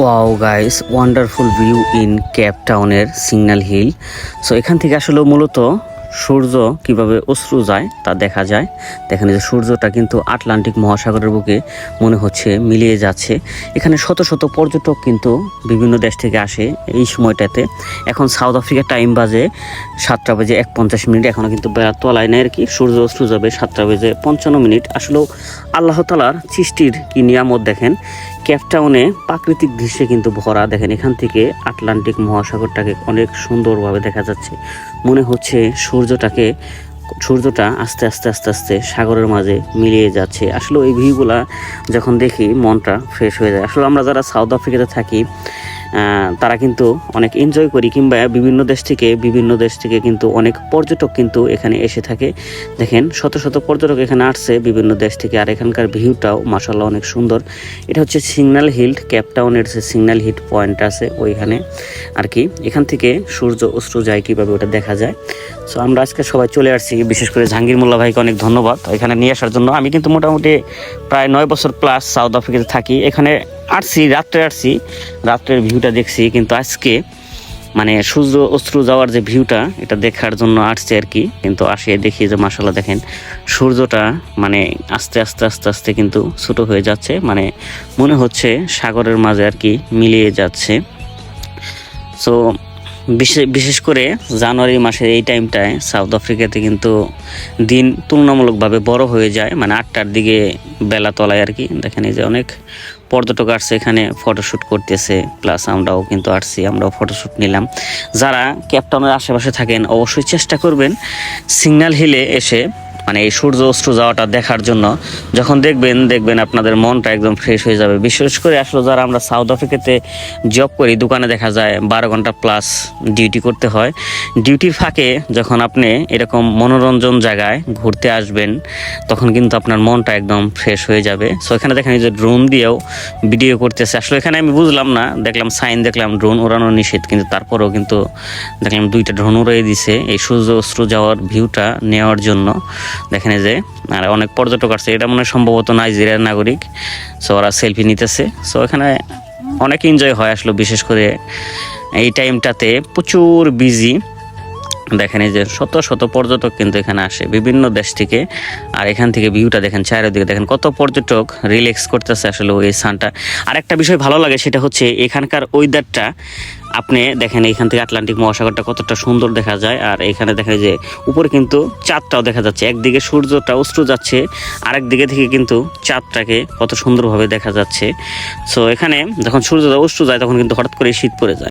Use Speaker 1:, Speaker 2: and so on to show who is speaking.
Speaker 1: Wow guys wonderful view in Cape টাউনের signal hill so এখান থেকে আসলে মূলত সূর্য কীভাবে অশ্রু যায় তা দেখা যায়। দেখেন যে সূর্যটা কিন্তু আটলান্টিক মহাসাগরের বুকে মনে হচ্ছে মিলিয়ে যাচ্ছে। এখানে শত শত পর্যটক কিন্তু বিভিন্ন দেশ থেকে আসে এই সময়টাতে। এখন সাউথ আফ্রিকা টাইম বাজে সাতটা বাজে এক পঞ্চাশ মিনিট। এখনও কিন্তু তলায় নেই আর কি। সূর্য অস্ত্র যাবে সাতটা বেজে পঞ্চান্ন মিনিট। আসলেও আল্লাহ তালার সৃষ্টির কি নিয়ামত দেখেন ক্যাপটাউনে প্রাকৃতিক দৃশ্যে কিন্তু ভরা। দেখেন, এখান থেকে আটলান্টিক মহাসাগরটাকে অনেক সুন্দরভাবে দেখা যাচ্ছে। মনে হচ্ছে সূর্যটাকে, সূর্যটা আস্তে আস্তে আস্তে আস্তে সাগরের মাঝে মিলিয়ে যাচ্ছে। আসলে ওই ভিউগুলা যখন দেখি, মনটা ফ্রেশ হয়ে যায়। আসলে আমরা যারা সাউথ আফ্রিকাতে থাকি তারা কিন্তু অনেক এনজয় করি কিংবা বিভিন্ন দেশ থেকে, বিভিন্ন দেশ থেকে কিন্তু অনেক পর্যটক কিন্তু এখানে এসে থাকে। দেখেন, শত শত পর্যটক এখানে আসছে বিভিন্ন দেশ থেকে আর এখানকার ভিউটাও মাসাল্লাহ অনেক সুন্দর। এটা হচ্ছে সিগন্যাল হিল ক্যাপটাউনের যে সিগন্যাল হিট পয়েন্ট আছে ওইখানে আর কি। এখান থেকে সূর্য অস্ত্র যায় কীভাবে ওটা দেখা যায়। সো আমরা আজকে সবাই চলে আসছি, বিশেষ করে জাহাঙ্গীর মোল্লা ভাইকে অনেক ধন্যবাদ। এখানে নিয়ে আসার জন্য আমি কিন্তু মোটামুটি প্রায় নয় বছর প্লাস সাউথ আফ্রিকাতে থাকি। এখানে আসছি, রাত্রে আসছি, রাত্রের ভিউটা দেখছি, কিন্তু আজকে মানে সূর্য অস্ত্র যাওয়ার যে ভিউটা এটা দেখার জন্য আসছে আর কি। কিন্তু আসে দেখি যে মাসাল্লাহ দেখেন, সূর্যটা মানে আস্তে আস্তে আস্তে আস্তে কিন্তু ছোটো হয়ে যাচ্ছে মানে মনে হচ্ছে সাগরের মাঝে আর কি মিলিয়ে যাচ্ছে। সো বিশেষ করে জানুয়ারি মাসের এই টাইমটায় সাউথ আফ্রিকাতে কিন্তু দিন তুলনামূলকভাবে বড় হয়ে যায়। মানে আটটার দিকে বেলা তলায় আর কি। দেখেন এই যে অনেক পর্যটক আসছে এখানে ফটোশ্যুট করতেছে। প্লাস আমরাও কিন্তু আসছি, আমরাও ফটোশ্যুট নিলাম। যারা ক্যাপটাউনের আশেপাশে থাকেন, অবশ্যই চেষ্টা করবেন। সিগন্যাল হিলে এসে মানে এই সূর্য অস্ত্র যাওয়াটা দেখার জন্য যখন দেখবেন দেখবেন আপনাদের মনটা একদম ফ্রেশ হয়ে যাবে। বিশেষ করে আসলে যারা আমরা সাউথ আফ্রিকাতে জব করি, দোকানে দেখা যায় বারো ঘণ্টা প্লাস ডিউটি করতে হয়। ডিউটির ফাঁকে যখন আপনি এরকম মনোরঞ্জন জায়গায় ঘুরতে আসবেন, তখন কিন্তু আপনার মনটা একদম ফ্রেশ হয়ে যাবে। সো এখানে দেখেন যে ড্রোন দিয়েও ভিডিও করতেছে। আসলে এখানে আমি বুঝলাম না, দেখলাম সাইন দেখলাম ড্রোন উড়ানো নিষেধ, কিন্তু তারপরেও কিন্তু দেখলাম দুইটা ড্রোন উড়িয়ে দিছে। এই সূর্য অস্ত্র যাওয়ার ভিউটা নেওয়ার জন্য। দেখেন যে, আর অনেক পর্যটক আসছে। এটা মনে হয় সম্ভবত নাইজেরিয়ার নাগরিক। সো ওরা সেলফি নিতেছে। সো এখানে অনেক এনজয় হয় আসলে, বিশেষ করে এই টাইমটাতে প্রচুর বিজি দেখেন এই যে শত শত পর্যটক কিন্তু এখানে আসে বিভিন্ন দেশ থেকে। আর এখান থেকে ভিউটা দেখেন, চারিদিকে দেখেন কত পর্যটক রিল্যাক্স করতেছে আসলে ওই সানটা আর একটা বিষয় ভালো লাগে সেটা হচ্ছে এখানকার ওয়েদারটা আপনি দেখেন এখান থেকে আটলান্টিক মহাসাগরটা কতটা সুন্দর দেখা যায়। আর এখানে দেখেন যে উপরে কিন্তু চাঁদটাও দেখা যাচ্ছে। একদিকে সূর্যটা অস্ত্র যাচ্ছে আরেক দিকে থেকে কিন্তু চাঁদটাকে কত সুন্দরভাবে দেখা যাচ্ছে। সো এখানে যখন সূর্যটা অস্ত্র যায়, তখন কিন্তু হঠাৎ করে শীত পড়ে যায়।